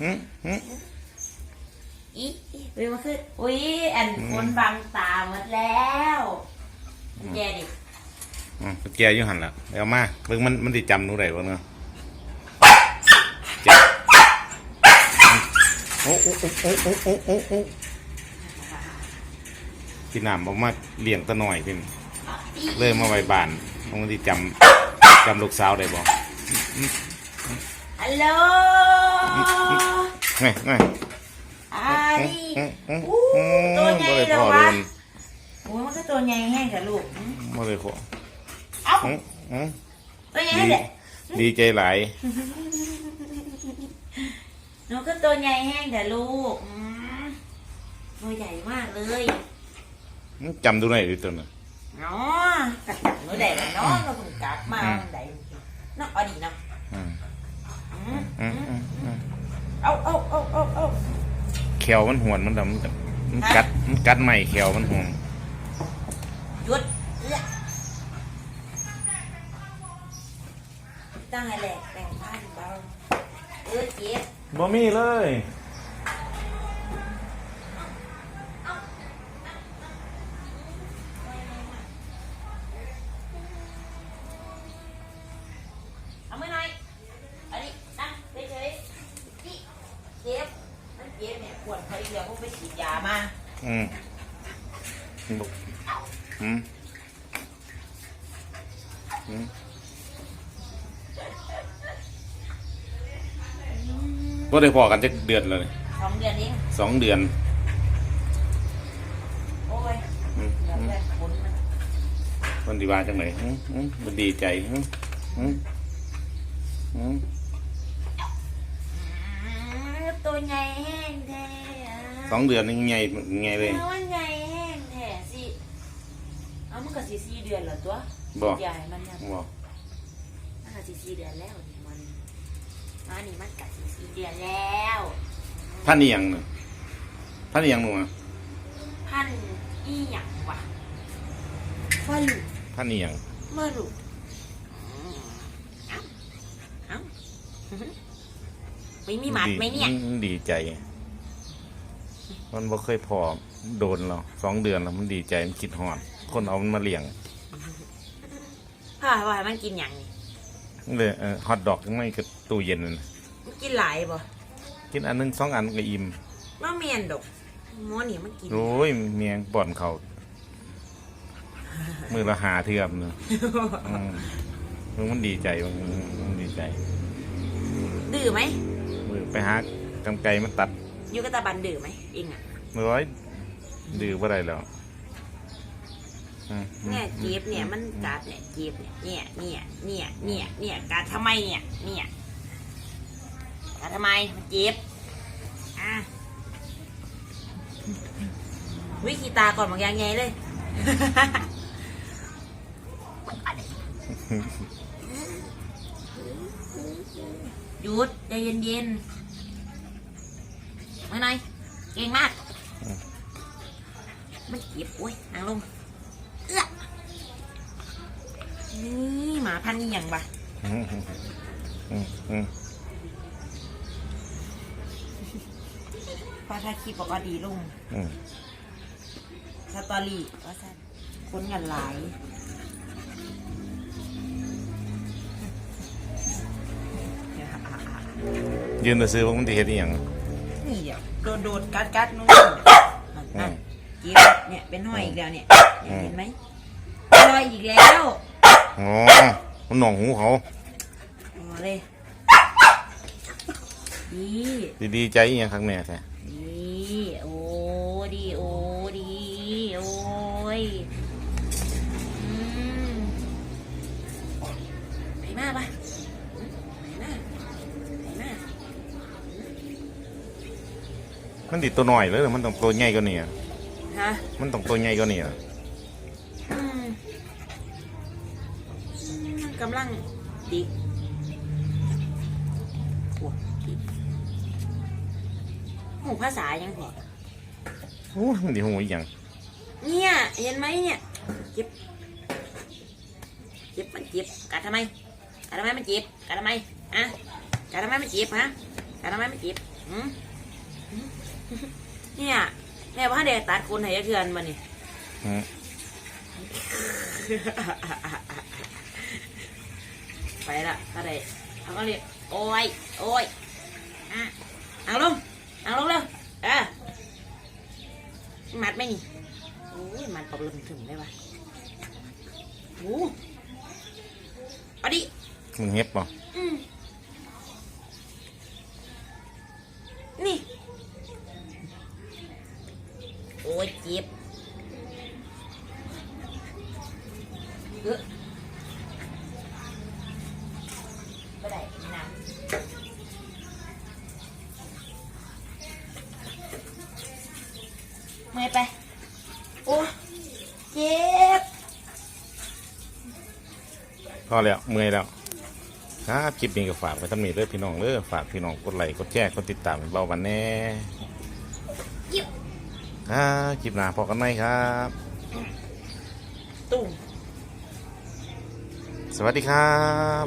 หืมหืมอีอีเฮ้ยมาขึ้นอุ้ยอันคนบังตาหมดแล้วแกดิอืมแกอยู่หันละเอามาเบิ่งมันมันสิจำหนูได้บ่เนาะเจ็บโอ้โอ้โอ้โอ้โอ้โอ้โอ้กินน้ำบ่มาเลี้ยงตะหน่อยเพิ่นเลยมาไว้บ้านมันสิจำจำลูกสาวได้บ่ฮัลโหล ไงไงไอ้อืมอืมอู้อืมตัวใหญ่บ่ได้เหรพออวะโดนโอ้ยมันก็ตัวใหญ่แห้งกับลูกอืมบ่ได้พอเอ้าอืมอืมตัวใหญ่ดีแหละดีใจหลายหนูก็ตัวใหญ่แห้งกับลูกอืมตัวใหญ่มากเลยมันจำดูได้ดิตัวน่ะเนาะกัดหนูแดดเนาะเราเพิ่งกลับมาอืมวันใดเนาะเอันนี้เนาะ อืม อืม อืมอืมอืม เอาเอาเอาเอาเอาแขวมันหวนมันดำมันกัดมันกัดมันกัดใหม่แขวมันหวนหยุดเอื้อตั้งให้แหลกแบ่งผ้าเบาเออเจ็บบ่มีเลย เจ็บเนี่ยปวดเขาอีกเดียวพวกไปฉีดยามาอืมบุกอืมอืมบ่ได้พอกันจักเดือนเลยสองเดือนนี้สองเดือน โอ้ยอืมเดี๋ยวอืมเพื่อนขนมันมันดีว่าจังไหนอืมอืมมันดีใจอืมอืมอืมอืมตัวใหญ่แห้งแท้ สองเดือนนี่ไงไงเลยเออมันใหญ่แห้งแท้สิเอามันก็สี่สี่เดือนแล้วตัวบ่ใหญ่มันเนี่ยบ่มันก็สี่สี่เดือนแล้วนี่มันมานี่มันก็สี่สี่เดือนแล้วท่านนี่ยังน่ะท่านนี่ยังหนูอะพันอีหยังวะมาลุท่านนี่ยังมาลุเอ้าเอ้าไม่มีหมัดไหมเนี่ยมันดีใจ มันบ่เคยพอโดนเราสองเดือนแล้วมันดีใจมันคิดหอด คนเอามันมาเลี้ยงพ่อว่าให้มันกินอย่างนี้เลยเออฮอตดอกยังไม่กับตู้เย็นนั่นน่ะมันกินหลายบ่กินอันหนึงสองอันก็อิ่มน้องเมียนดอกหมอนี่มันกิน โอ้ยเมียงป่อนเขามือละหาเทือมเนอะอืมมันมันดีใจมันมันดีใจดื้อไหมมือไปหากำไกมันตัด อยู่กับตาบันดื้อไหมเองอะมือร้อยดื้อบ่ได้แล้วอืมอืมเนี่ยจีบเนี่ยมันกัดเนี่ยจีบเนี่ยเนี่ยเนี่ยเนี่ยเนี่ยเนี่ยกัดทำไมเนี่ยเนี่ยกัดทำไมมันจีบอะวิคีตาก่อนบางอย่างไงเลย หยุดใจเย็นๆ มาหน่อยเก่งมากมันเจ็บโอ้ยนางลงเอื้อนี่หมาพันธุ์นี่ยังวะอืมอืมอืมอืมพอถ้าคลิปบอกว่าดีลุงอืมสตอรี่ว่าสั้นคนกันหลายยืนซื้อๆว่ามันจะเฮ็ดอหย่าง นี่เดี๋ยวโดนโดนกัดกัดนู่นอืมจีบเนี่ยเป็นห้อยอีกแล้วเนี่ยอืมเห็นไหมรอยอีกแล้วอ๋อมันหน่องหูเขาอ๋อเลยดีดีๆใจอหย่างครั้งแม่แท้ดี มันติดตัวหน่อยเลยมันต้องตัวใหญ่กว่านี้อะฮะมันต้องตัวใหญ่กว่านี้อะอืมมันกำลังดิกโอ้ดิกหูภาษายังพอโอ้มันดีหูอีหยังเนี่ย เห็นไหมเนี่ยเจ็บเจ็บมันเจ็บกัดทำไมกัดทำไมมันเจ็บกัดทำไมอะกัดทำไมมันเจ็บฮะกัดทำไมมันเจ็บหืม เนี่ยแม่ว่าเด็กตัดคนไหนเทือนมานี่อืมไปละก็ได้เอาก็เรียกโอ้ยโอ้ยอะเอาลงเอาลงเร็วเออมัดไหมนี่โอ้ยมันปอบลมถึงได้ปะโอ้เอาดิมึงเฮ็บป่ะ อืมนี่ โอ้ยเจ็บ เออก็ได้น้ำเมื่อยไป โอ้เจ็บ พอแล้วเมื่อยแล้วครับคลิปนี้ก็ฝากไว้ทำนี้เด้อพี่น้องเด้อฝากพี่น้องกดไลค์กดแชร์กดติดตามให้เบาวันแน่ยิบครับคลิปหน้าพอกันไหมครับ ตุ้ม สวัสดีครับ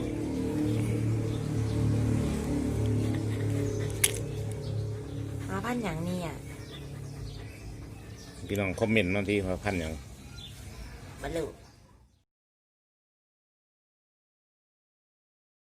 มาพันอย่างนี้อะพี่น้องคอมเมนต์มาที่ว่าพันอย่างมาลูก